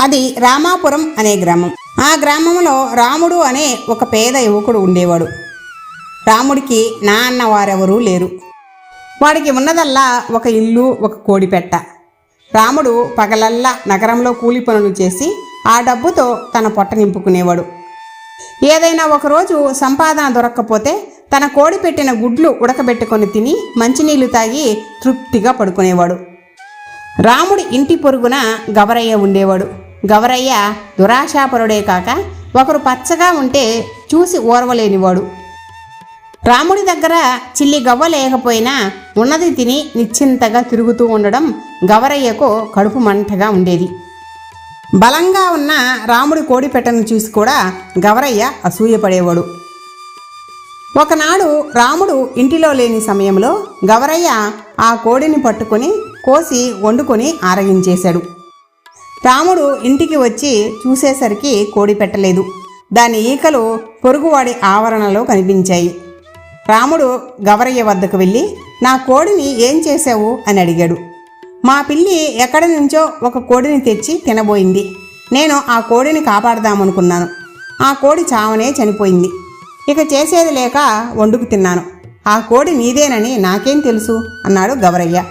అది రామాపురం అనే గ్రామం. ఆ గ్రామంలో రాముడు అనే ఒక పేద యువకుడు ఉండేవాడు. రాముడికి నా అన్న వారెవరూ లేరు. వాడికి ఉన్నదల్లా ఒక ఇల్లు ఒక కోడిపెట్ట. రాముడు పగలల్లా నగరంలో కూలి పనులు చేసి ఆ డబ్బుతో తన పొట్ట నింపుకునేవాడు. ఏదైనా ఒకరోజు సంపాదన దొరక్కపోతే తన కోడి పెట్టిన గుడ్లు ఉడకబెట్టుకొని తిని మంచినీళ్ళు తాగి తృప్తిగా పడుకునేవాడు. రాముడి ఇంటి పొరుగున గవరయ్య ఉండేవాడు. గవరయ్య దురాశాపరుడే కాక ఒకరు పచ్చగా ఉంటే చూసి ఓర్వలేనివాడు. రాముడి దగ్గర చిల్లి గవ్వ లేకపోయినా ఉన్నది తిని నిశ్చింతగా తిరుగుతూ ఉండడం గవరయ్యకు కడుపు మంటగా ఉండేది. బలంగా ఉన్న రాముడి కోడిపెట్టను చూసి కూడా గవరయ్య అసూయపడేవాడు. ఒకనాడు రాముడు ఇంటిలో లేని సమయంలో గవరయ్య ఆ కోడిని పట్టుకొని కోసి వండుకొని ఆరగించేశాడు. రాముడు ఇంటికి వచ్చి చూసేసరికి కోడి పెట్టలేదు. దాని ఈకలు పొరుగువాడి ఆవరణలో కనిపించాయి. రాముడు గవరయ్య వద్దకు వెళ్ళి నా కోడిని ఏం చేశావు? అని అడిగాడు. మా పిల్లి ఎక్కడి నుంచో ఒక కోడిని తెచ్చి తినబోయింది. నేను ఆ కోడిని కాపాడదామనుకున్నాను. ఆ కోడి చావనే చనిపోయింది. ఇక చేసేది లేక వండుకు తిన్నాను. ఆ కోడి నీదేనని నాకేం తెలుసు? అన్నాడు గవరయ్య.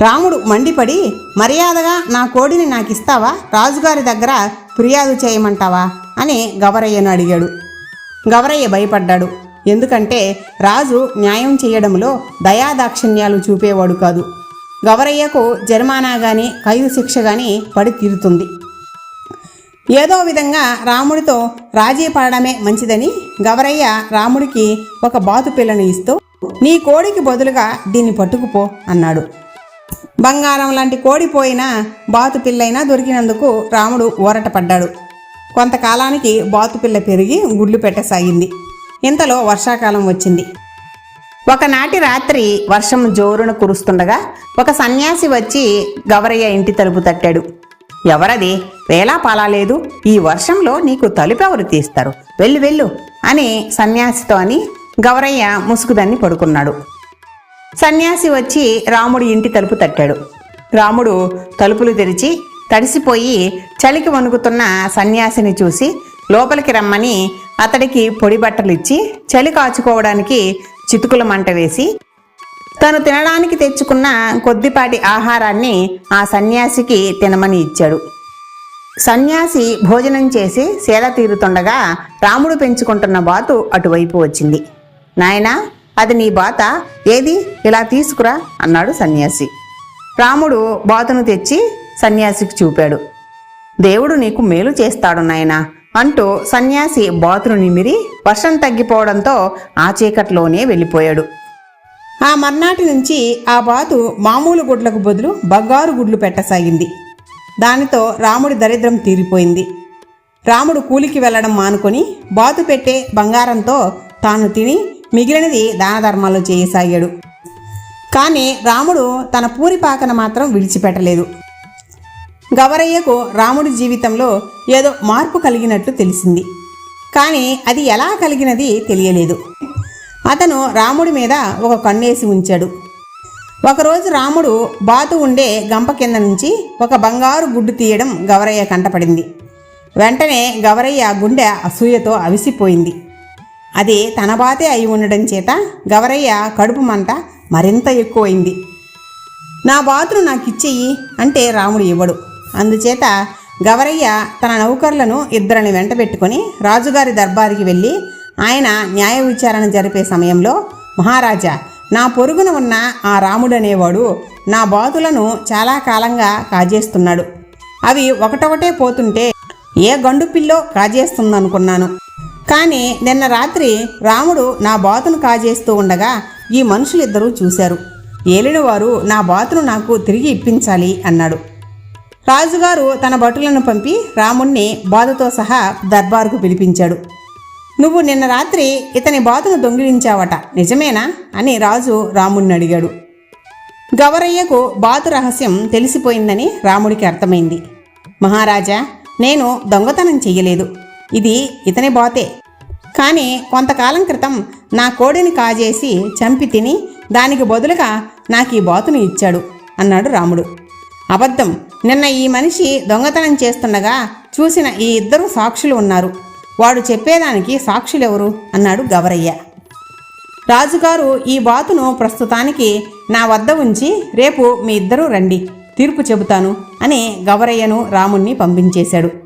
రాముడు మండిపడి మర్యాదగా నా కోడిని నాకిస్తావా? రాజుగారి దగ్గర ఫిర్యాదు చేయమంటావా? అని గవరయ్యను అడిగాడు. గవరయ్య భయపడ్డాడు. ఎందుకంటే రాజు న్యాయం చేయడంలో దయాదాక్షిణ్యాలు చూపేవాడు కాదు. గవరయ్యకు జరిమానా కానీ ఖైదు శిక్ష కానీ పడి తీరుతుంది. ఏదో విధంగా రాముడితో రాజీ పడడమే మంచిదని గవరయ్య రాముడికి ఒక బాతు పిల్లను ఇస్తూ నీ కోడికి బదులుగా దీన్ని పట్టుకుపో అన్నాడు. బంగారం లాంటి కోడిపోయిన బాతుపిల్లైనా దొరికినందుకు రాముడు ఊరటపడ్డాడు కొంతకాలానికి బాతుపిల్ల పెరిగి గుడ్లు పెట్టసాగింది. ఇంతలో వర్షాకాలం వచ్చింది. ఒకనాటి రాత్రి వర్షం జోరున కురుస్తుండగా ఒక సన్యాసి వచ్చి గవరయ్య ఇంటి తలుపు తట్టాడు. ఎవరది? వేలా పాలాలేదు ఈ వర్షంలో నీకు తలుపెవరు తీస్తారు? వెళ్ళు వెళ్ళు అని సన్యాసితో అని గవరయ్య ముసుగుదాన్ని పడుకున్నాడు. సన్యాసి వచ్చి రాముడి ఇంటి తలుపు తట్టాడు. రాముడు తలుపులు తెరిచి తడిసిపోయి చలికి వణుకుతున్న సన్యాసిని చూసి లోపలికి రమ్మని అతడికి పొడి బట్టలు ఇచ్చి చలి కాచుకోవడానికి చితుకుల మంట వేసి తను తినడానికి తెచ్చుకున్న కొద్దిపాటి ఆహారాన్ని ఆ సన్యాసికి తినమని ఇచ్చాడు. సన్యాసి భోజనం చేసి సేద తీరుతుండగా రాముడు పెంచుకుంటున్న బాతు అటువైపు వచ్చింది. నాయనా అది నీ బాత. ఏది? ఇలా తీసుకురా అన్నాడు సన్యాసి. రాముడు బాతును తెచ్చి సన్యాసికి చూపాడు. దేవుడు నీకు మేలు చేస్తాడు నాయనా అంటూ సన్యాసి బాతును నిమిరి వర్షం తగ్గిపోవడంతో ఆ చీకట్లోనే వెళ్ళిపోయాడు. ఆ మర్నాటి నుంచి ఆ బాతు మామూలు గుడ్లకు బదులు బంగారు గుడ్లు పెట్టసాగింది. దానితో రాముడి దరిద్రం తీరిపోయింది. రాముడు కూలికి వెళ్ళడం మానుకొని బాతు పెట్టే బంగారంతో తాను తిని మిగిలినది దాన ధర్మాలు చేయసాగాడు. కానీ రాముడు తన పూరిపాకన మాత్రం విడిచిపెట్టలేదు. గవరయ్యకు రాముడి జీవితంలో ఏదో మార్పు కలిగినట్టు తెలిసింది. కానీ అది ఎలా కలిగినది తెలియలేదు. అతను రాముడి మీద ఒక కన్నేసి ఉంచాడు. ఒకరోజు రాముడు బాతు ఉండే గంప కింద నుంచి ఒక బంగారు గుడ్డు తీయడం గవరయ్య కంటపడింది. వెంటనే గవరయ్య గుండె అసూయతో అవిసిపోయింది. అది తన బాతే అయి ఉండడం చేత గవరయ్య కడుపు మంట మరింత ఎక్కువైంది. నా బాతును నాకు ఇచ్చేయి అంటే రాముడు ఇవ్వడు. అందుచేత గవరయ్య తన నౌకర్లను ఇద్దరిని వెంట పెట్టుకుని రాజుగారి దర్బారికి వెళ్ళి ఆయన న్యాయ విచారణ జరిపే సమయంలో మహారాజా నా పొరుగున ఉన్న ఆ రాముడు అనేవాడు నా బాతులను చాలా కాలంగా కాజేస్తున్నాడు. అవి ఒకటొకటే పోతుంటే ఏ గండు పిల్లో కాజేస్తుందనుకున్నాను. కానీ నిన్న రాత్రి రాముడు నా బాతును కాజేస్తూ ఉండగా ఈ మనుషులిద్దరూ చూశారు. ఏలినవారు నా బాతును నాకు తిరిగి ఇప్పించాలి అన్నాడు. రాజుగారు తన భటులను పంపి రాముణ్ణి బాధతో సహా దర్బారుకు పిలిపించాడు. నువ్వు నిన్న రాత్రి ఇతని బాతును దొంగిలించావట నిజమేనా? అని రాజు రాముణ్ణి అడిగాడు. గవరయ్యకు బాతు రహస్యం తెలిసిపోయిందని రాముడికి అర్థమైంది. మహారాజా నేను దొంగతనం చెయ్యలేదు. ఇది ఇతని బాతే. కానీ కొంతకాలం క్రితం నా కోడిని కాజేసి చంపి తిని దానికి బదులుగా నాకు ఈ బాతును ఇచ్చాడు అన్నాడు రాముడు. అబద్ధం. నిన్న ఈ మనిషి దొంగతనం చేస్తుండగా చూసిన ఈ ఇద్దరు సాక్షులు ఉన్నారు. వాడు చెప్పేదానికి సాక్షులెవరు? అన్నాడు గవరయ్య. రాజుగారు ఈ బాతును ప్రస్తుతానికి నా వద్ద ఉంచి రేపు మీ ఇద్దరూ రండి తీర్పు చెబుతాను అని గవరయ్యను రాముణ్ణి పంపించేశాడు.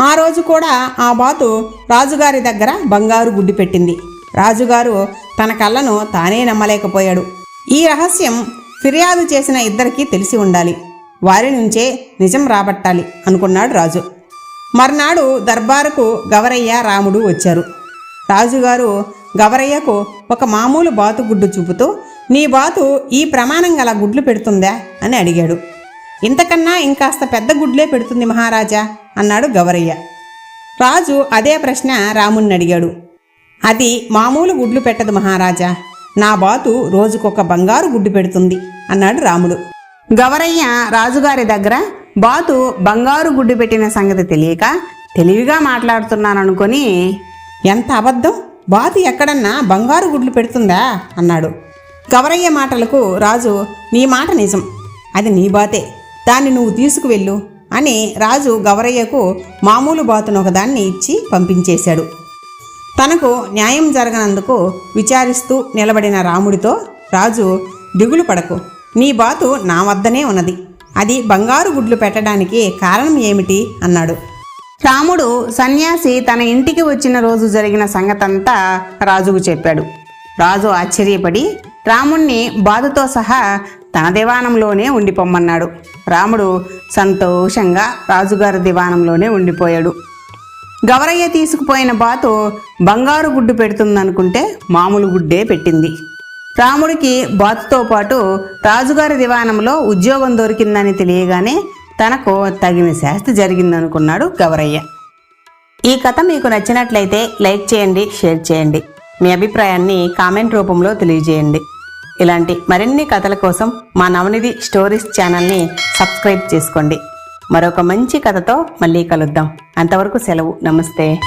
ఆ రోజు కూడా ఆ బాతు రాజుగారి దగ్గర బంగారు గుడ్డి పెట్టింది. రాజుగారు తన కళ్ళను తానే నమ్మలేకపోయాడు. ఈ రహస్యం ఫిర్యాదు చేసిన ఇద్దరికీ తెలిసి ఉండాలి. వారి నుంచే నిజం రాబట్టాలి అనుకున్నాడు రాజు. మర్నాడు దర్బారుకు గవరయ్య రాముడు వచ్చారు. రాజుగారు గవరయ్యకు ఒక మామూలు బాతు గుడ్డు చూపుతూ నీ బాతు ఈ ప్రమాణం గల గుడ్లు పెడుతుందా? అని అడిగాడు. ఇంతకన్నా ఇంకాస్త పెద్ద గుడ్లే పెడుతుంది మహారాజా. అన్నాడు గవరయ్య. రాజు అదే ప్రశ్న రాముణ్ణి అడిగాడు. అది మామూలు గుడ్లు పెట్టదు మహారాజా. నా బాతు రోజుకొక బంగారు గుడ్డు పెడుతుంది అన్నాడు రాముడు. గవరయ్య రాజుగారి దగ్గర బాతు బంగారు గుడ్డు పెట్టిన సంగతి తెలియక తెలివిగా మాట్లాడుతున్నాననుకొని ఎంత అబద్ధం? బాతు ఎక్కడన్నా బంగారు గుడ్లు పెడుతుందా? అన్నాడు. గవరయ్య మాటలకు రాజు నీ మాట నిజం. అది నీ బాతే. దాన్ని నువ్వు తీసుకువెళ్ళు. అని రాజు గవరయ్యకు మామూలు బాతును ఒకదాన్ని ఇచ్చి పంపించేశాడు. తనకు న్యాయం జరగనందుకు విచారిస్తూ నిలబడిన రాముడితో రాజు దిగులు పడకు. నీ బాతు నా వద్దనే ఉన్నది. అది బంగారు గుడ్లు పెట్టడానికి కారణం ఏమిటి అన్నాడు. రాముడు సన్యాసి తన ఇంటికి వచ్చిన రోజు జరిగిన సంగతంతా రాజుకు చెప్పాడు. రాజు ఆశ్చర్యపడి రాముణ్ణి బాధతో సహా తన దివానంలోనే ఉండిపోమ్మన్నాడు రాముడు సంతోషంగా రాజుగారి దివానంలోనే ఉండిపోయాడు. గవరయ్య తీసుకుపోయిన బాతు బంగారు గుడ్డు పెడుతుందనుకుంటే మామూలు గుడ్డే పెట్టింది. రాముడికి బాతుతో పాటు రాజుగారి దివానంలో ఉద్యోగం దొరికిందని తెలియగానే తనకు తగిన శాస్తి జరిగిందనుకున్నాడు గవరయ్య. ఈ కథ మీకు నచ్చినట్లయితే లైక్ చేయండి షేర్ చేయండి. మీ అభిప్రాయాన్ని కామెంట్ రూపంలో తెలియజేయండి. ఇలాంటి మరిన్ని కథల కోసం మా నవనిధి స్టోరీస్ ఛానల్ని సబ్స్క్రైబ్ చేసుకోండి. మరొక మంచి కథతో మళ్ళీ కలుద్దాం. అంతవరకు సెలవు. నమస్తే.